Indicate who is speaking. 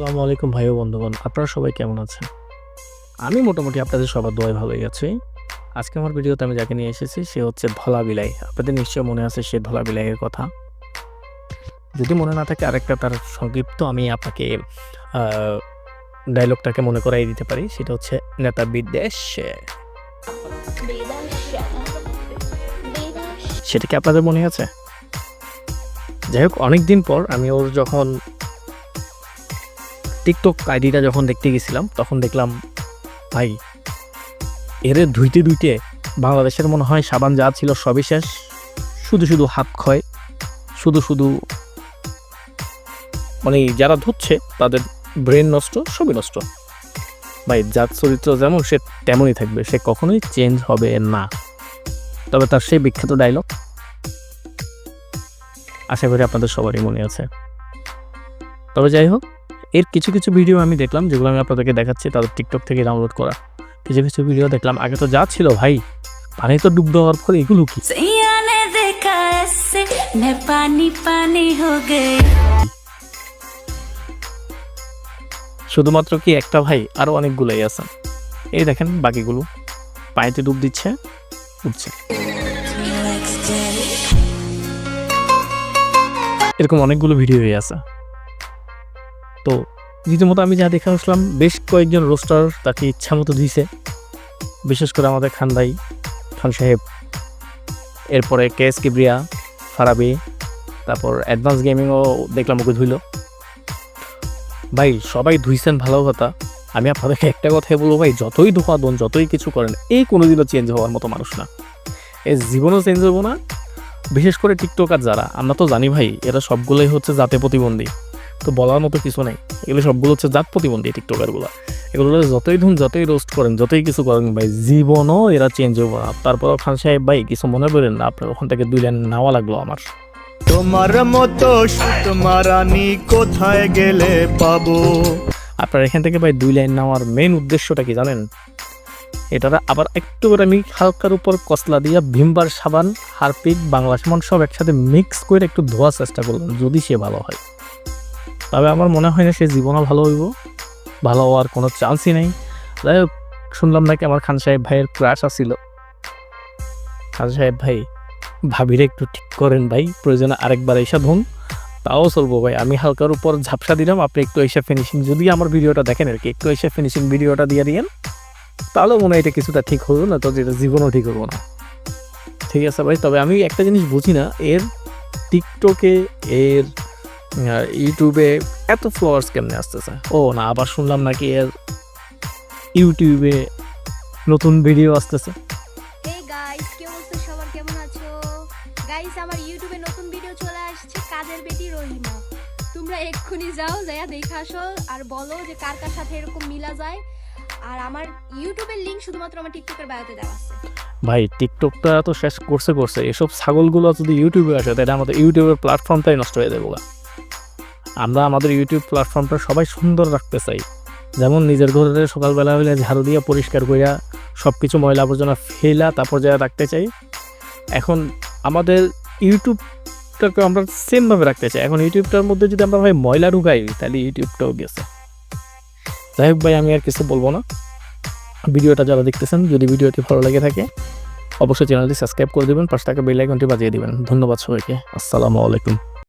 Speaker 1: আসসালামু আলাইকুম ভাই ও বন্ধুগণ, আপনারা সবাই কেমন আছেন? আমি মোটামুটি আপনাদের সবার দোয়ায় ভালোই আছি। আজকে আমার ভিডিওতে আমি যাকে নিয়ে এসেছি, সে হচ্ছে ধলা বিলাই। আপনাদের নিশ্চয় মনে আছে সে ধলা বিলাইয়ের কথা। যদি মনে না থাকে, আরেকটা তার সংক্ষিপ্ত আমি আপনাকে ডায়লগটাকে মনে করাই দিতে পারি। সেটা হচ্ছে নেতা বিদেশ। সেটা কি আপনাদের মনে আছে? যাই হোক অনেক দিন পর আমি ওর যখন টিকটক আইডিটা যখন দেখতে গেছিলাম, তখন দেখলাম, ভাই, এরে ধুইতে ধুইতে বাংলাদেশের মনে হয় সাবান যা ছিল সবই শেষ। শুধু শুধু হাত ক্ষয়, শুধু শুধু মানে যারা ধুচ্ছে, তাদের ব্রেন নষ্ট, সবই নষ্ট। ভাই, যার চরিত্র যেমন, সে তেমনই থাকবে, সে কখনোই চেঞ্জ হবে না। তবে তার সেই বিখ্যাত ডায়লগ আশা করি আপনাদের সবারই মনে আছে। তবে যাই হোক এর কিছু কিছু ভিডিও আমি দেখলাম যেগুলো আমি আপনাদেরকে দেখাচ্ছি তাদের টিকটক থেকে ডাউনলোড করা। কিছু কিছু ভিডিও দেখলাম আগে তো যা ছিল ভাই পানি তো ডুব দেওয়ার পর এগুলো কি? শুধুমাত্র কি একটা ভাই আরও অনেকগুলোই আছে। এই দেখেন বাকিগুলো পানিতে ডুব দিচ্ছে উঠছে। এরকম অনেকগুলো ভিডিও হয়ে আছে। তো রীতিমতো আমি যা দেখে আসলাম, বেশ কয়েকজন রোস্টার তাকে ইচ্ছা মতো দিছে। বিশেষ করে আমাদের খান ভাই, খান সাহেব। এরপরে কে এস কিবরিয়া, ফারাবি, তারপর অ্যাডভান্স গেমিংও দেখলাম ওকে ধুইল। ভাই, সবাই ধুইছেন ভালো কথা। আমি আপনাদেরকে একটা কথাই বলব ভাই, যতই ধোয়া দন, যতই কিছু করেন, এই কোনোদিনও চেঞ্জ হওয়ার মতো মানুষ না। এই জীবনও চেঞ্জ হব না। বিশেষ করে টিকটকার যারা, আমরা তো জানি ভাই, এরা সবগুলোই হচ্ছে জাতে প্রতিবন্ধী। তো বলার মতো কিছু নেই। এগুলো সবগুলো হচ্ছে জাত প্রতিবন্ধী টিকটকারগুলো। এগুলো যতই ধুন যতই রোস্ট করেন যতই কিছু করেন ভাই জীবনও এরা চেঞ্জ হব না তারপর খান সাহেব ভাই কিছু মনে করেন না আপনার ওখান থেকে দুই লাইন নেওয়া লাগল আমার।
Speaker 2: তোমার মতো সুত মারানি কোথায় গেলে পাবো?
Speaker 1: আপনার এখান থেকে ভাই দুই লাইন নেওয়ার মেন উদ্দেশ্যটা কি জানেন? এটা আবার একটু করে আমি হালকার উপর কসলা দিয়া ভিমবার সাবান হারপিক বাংলা সাবান সব একসাথে মিক্স করে একটু ধোয়ার চেষ্টা করলাম যদি সে ভালো হয়। তবে আমার মনে হয় না সে জীবনও ভালো হইব। ভালো হওয়ার কোনো চান্সই নেই। যাই হোক, শুনলাম নাকি আমার খান সাহেব ভাইয়ের ক্রাশ আসছিল খান সাহেব ভাই, ভাবিরে একটু ঠিক করেন ভাই, প্রয়োজনে আরেকবার এসে ধুন তাও চলবো ভাই, আমি হালকার উপর ঝাপসা দিলাম, আপনি একটু এসে ফিনিশিং যদি আমার ভিডিওটা দেখেন আর কি, একটু এসে ফিনিশিং ভিডিওটা দিয়ে দিয়েন, তাহলে মনে হয় এটা কিছুটা ঠিক হলো, না তো যেটা জীবনও ঠিক হব না। ঠিক আছে ভাই, তবে আমি একটা জিনিস বুঝি না, এর টিকটকে এর ইউটিউবে এত ফ্লোয়ার্স কেমনে আসতেছে? ও না আবার শুনলাম নাকি এর ইউটিউবে নতুন ভিডিও আসতেছে।
Speaker 3: গাইস আমার ইউটিউবে নতুন ভিডিও চলে আসছে কাজের বেটি রহিমা। তোমরা এক্ষুনি যাও যাইয়া দেখে আসো আর বলো যে কার কার সাথে এরকম মিলা যায়। আর আমার ইউটিউবের লিংক শুধুমাত্র আমার টিকটকের বায়োতে দেওয়া আছে।
Speaker 1: ভাই টিকটকটা তো শেষ করছে করছে। এসব ছাগলগুলো যদি ইউটিউবে আসে তাহলে আমাদের ইউটিউবের প্ল্যাটফর্মটাই নষ্ট হয়ে যাবে। আমরা আমাদের ইউটিউব প্ল্যাটফর্মটা সবাই সুন্দর রাখতে চাই। যেমন নিজের ঘরে সকালবেলা হলে ঝাড়ু দিয়ে পরিষ্কার করিয়া সব কিছু ময়লা আবর্জনা ফেলা তারপর যা রাখতে চাই। এখন আমাদের ইউটিউবটাকে আমরা সেমভাবে রাখতে চাই। এখন ইউটিউবটার মধ্যে যদি আমরা ভাই ময়লা ঢুকাই, তাহলে ইউটিউবটাও গেছে। যাই হোক ভাই, আমি আর কিছু বলব না। ভিডিওটা যারা দেখতেছেন, যদি ভিডিওটি ভালো লেগে থাকে, অবশ্যই চ্যানেলটি সাবস্ক্রাইব করে দেবেন, পাশে থাকা বেল আইকনটি বাজিয়ে দেবেন। ধন্যবাদ সবাইকে। আসসালামু আলাইকুম।